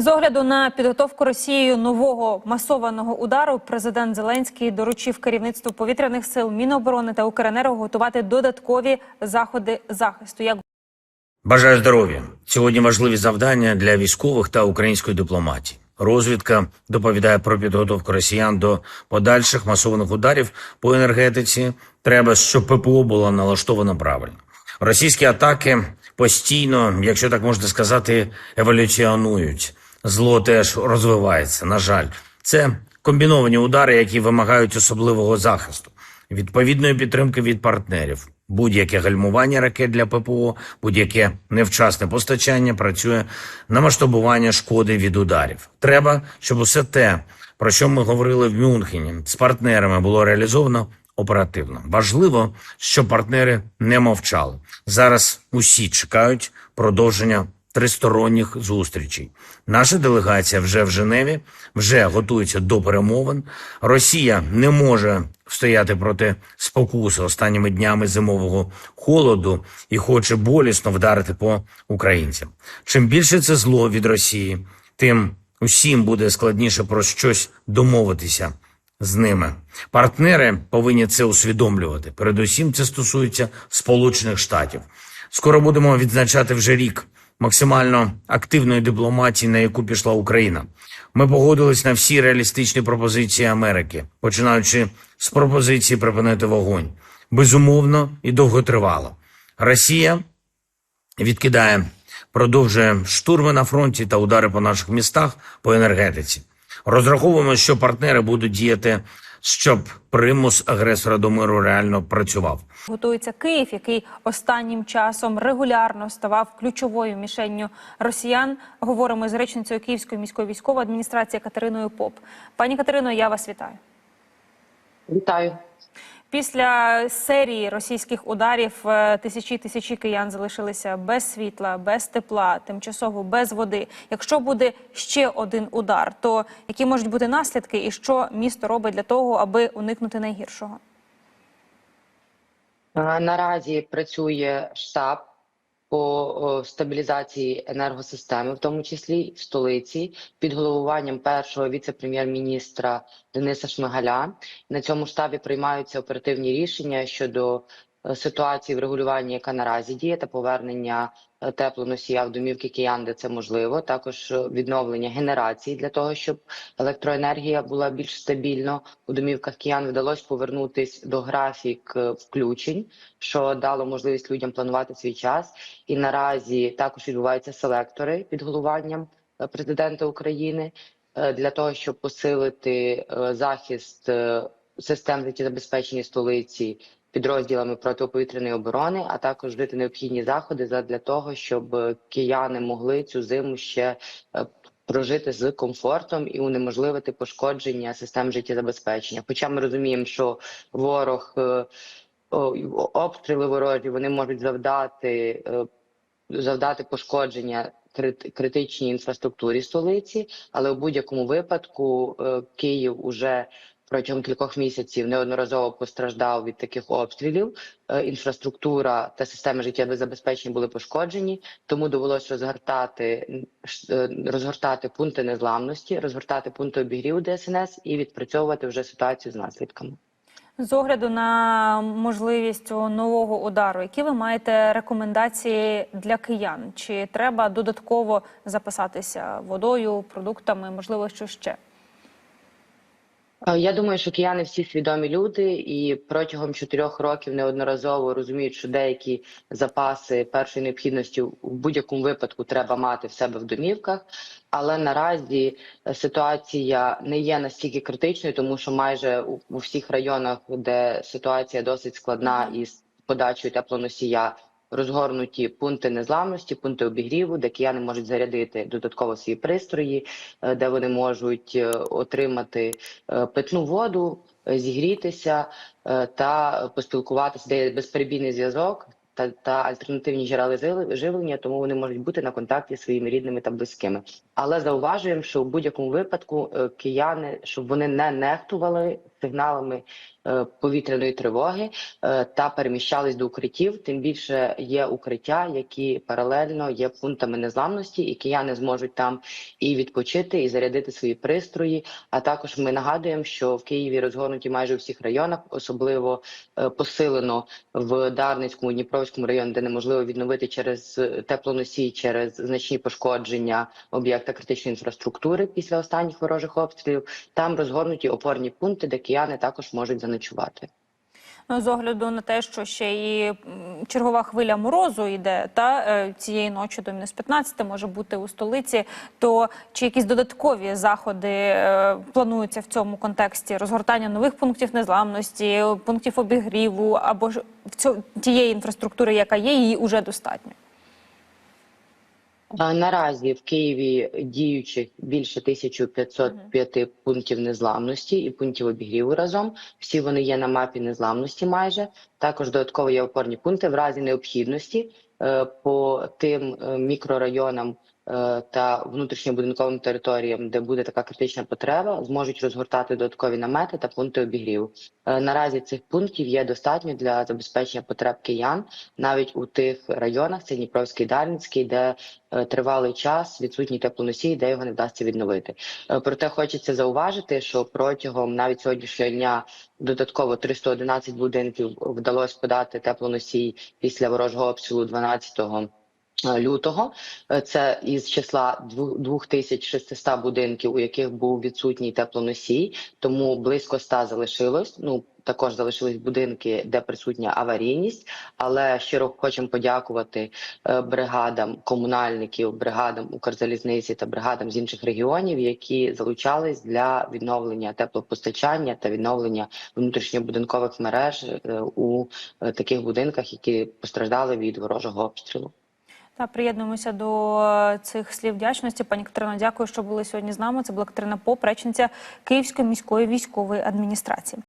З огляду на підготовку Росією нового масованого удару, президент Зеленський доручив керівництву повітряних сил Міноборони та Укренерго готувати додаткові заходи захисту. Як Бажаю здоров'я. Сьогодні важливі завдання для військових та української дипломатії. Розвідка доповідає про підготовку росіян до подальших масованих ударів по енергетиці. Треба, щоб ППО було налаштовано правильно. Російські атаки постійно, якщо так можна сказати, еволюціонують. Зло теж розвивається. На жаль, це комбіновані удари, які вимагають особливого захисту, відповідної підтримки від партнерів. Будь-яке гальмування ракет для ППО, будь-яке невчасне постачання працює на масштабування шкоди від ударів. Треба, щоб усе те, про що ми говорили в Мюнхені, з партнерами було реалізовано оперативно. Важливо, щоб партнери не мовчали. Зараз усі чекають продовження тристоронніх зустрічей. Наша делегація вже в Женеві, вже готується до перемовин. Росія не може стояти проти спокуси останніми днями зимового холоду і хоче болісно вдарити по українцям. Чим більше це зло від Росії, тим усім буде складніше про щось домовитися з ними. Партнери повинні це усвідомлювати. Передусім, це стосується Сполучених Штатів. Скоро будемо відзначати вже рік максимально активної дипломатії, на яку пішла Україна. Ми погодились на всі реалістичні пропозиції Америки, починаючи з пропозиції припинити вогонь. Безумовно і довготривало. Росія відкидає, продовжує штурми на фронті та удари по наших містах по енергетиці. Розраховуємо, що партнери будуть діяти, щоб примус агресора до миру реально працював. готується Київ, який останнім часом регулярно ставав ключовою мішенню росіян. Говоримо з речницею Київської міської військової адміністрації Катериною Поп. Пані Катерино, я вас вітаю. Вітаю. Після серії російських ударів е, тисячі тисячі киян залишилися без світла, без тепла, тимчасово без води. Якщо буде ще один удар, то які можуть бути наслідки, і що місто робить для того, аби уникнути найгіршого? Е, Наразі працює штаб по стабілізації енергосистеми, в тому числі в столиці, під головуванням першого віце-прем'єр-міністра Дениса Шмигаля. На цьому штабі приймаються оперативні рішення щодо ситуації в регулюванні, яка наразі діє, та повернення е, теплоносія в домівки киян, де це можливо. Також е, відновлення генерації для того, щоб електроенергія була більш стабільно у домівках киян. Вдалося повернутись до графік е, включень, що дало можливість людям планувати свій час. І наразі також відбуваються селектори під головуванням е, президента України е, для того, щоб посилити е, захист е, систем життєзабезпечення столиці підрозділами протиповітряної оборони, а також вжити необхідні заходи задля того, щоб е, кияни могли цю зиму ще е, прожити з комфортом і унеможливити пошкодження систем життєзабезпечення. Хоча ми розуміємо, що ворог е, обстріли ворожі вони можуть завдати завдати пошкодження крит- критичній інфраструктурі столиці, але у будь-якому випадку Київ уже протягом кількох місяців неодноразово постраждав від таких обстрілів. Е, Інфраструктура та системи життєзабезпечення були пошкоджені, тому довелося розгортати е, розгортати пункти незламності, розгортати пункти обігріву ДСНС і відпрацьовувати вже ситуацію з наслідками. З огляду на можливість нового удару, які ви маєте рекомендації для киян? Чи треба додатково запасатися водою, продуктами, можливо, що ще? Е, Я думаю, що кияни всі свідомі люди, і протягом чотирьох років неодноразово розуміють, що деякі запаси першої необхідності в будь-якому випадку треба мати в себе в домівках. Але наразі е, ситуація не є настільки критичною, тому що майже у, у всіх районах, де ситуація досить складна із подачею теплоносія, розгорнуті пункти незламності, пункти обігріву, де кияни можуть зарядити додатково свої пристрої, е, де вони можуть е, отримати е, питну воду, зігрітися та поспілкуватися, де є безперебійний зв'язок та, та альтернативні джерела живлення, тому вони можуть бути на контакті зі своїми рідними та близькими. Але зауважуємо, що в будь-якому випадку кияни, щоб вони не нехтували сигналами е, повітряної тривоги е, та переміщались до укриттів. Тим більше є укриття, які паралельно є пунктами незламності, і кияни зможуть там і відпочити, і зарядити свої пристрої. А також ми нагадуємо, що в Києві розгорнуті майже у всіх районах, особливо е, посилено в Дарницькому, Дніпровському районі, де неможливо відновити через теплоносій, через значні пошкодження об'єкта критичної інфраструктури після останніх ворожих обстрілів. Там розгорнуті опорні пункти, де кияни також можуть заночувати. Ну, з огляду на те, що ще і чергова хвиля морозу йде, та е, цієї ночі до мінус 15 може бути у столиці. То чи якісь додаткові заходи е, плануються в цьому контексті розгортання нових пунктів незламності, пунктів обігріву або ж в цьо- тієї інфраструктури, яка є, її вже достатньо? Наразі в Києві діючих більше 1505 пунктів незламності і пунктів обігріву разом. Всі вони є на мапі незламності майже. Також додатково є опорні пункти в разі необхідності е, по тим е, мікрорайонам та внутрішньобудинковим територіям, де буде така критична потреба, зможуть розгортати додаткові намети та пункти обігріву. Е, Наразі цих пунктів є достатньо для забезпечення потреб киян навіть у тих районах, це Дніпровський Дарницький, де е, тривалий час відсутній теплоносій, де його не вдасться відновити. Е, Проте хочеться зауважити, що протягом навіть сьогоднішнього дня додатково 311 будинків вдалося подати теплоносій після ворожого обстрілу 12 лютого. Е, Це із числа дву- 2600 будинків, у яких був відсутній теплоносій, тому близько 100 залишилось. Ну також залишились будинки, де присутня аварійність. Але щиро хочемо подякувати е, бригадам комунальників, бригадам Укрзалізниці та бригадам з інших регіонів, які залучались для відновлення теплопостачання та відновлення внутрішньобудинкових мереж е, у таких будинках, які постраждали від ворожого обстрілу. Та приєднуємося до е, цих слів вдячності. Пані Катерино, дякую, що були сьогодні з нами. Це була Катерина Поп, речниця Київської міської військової адміністрації.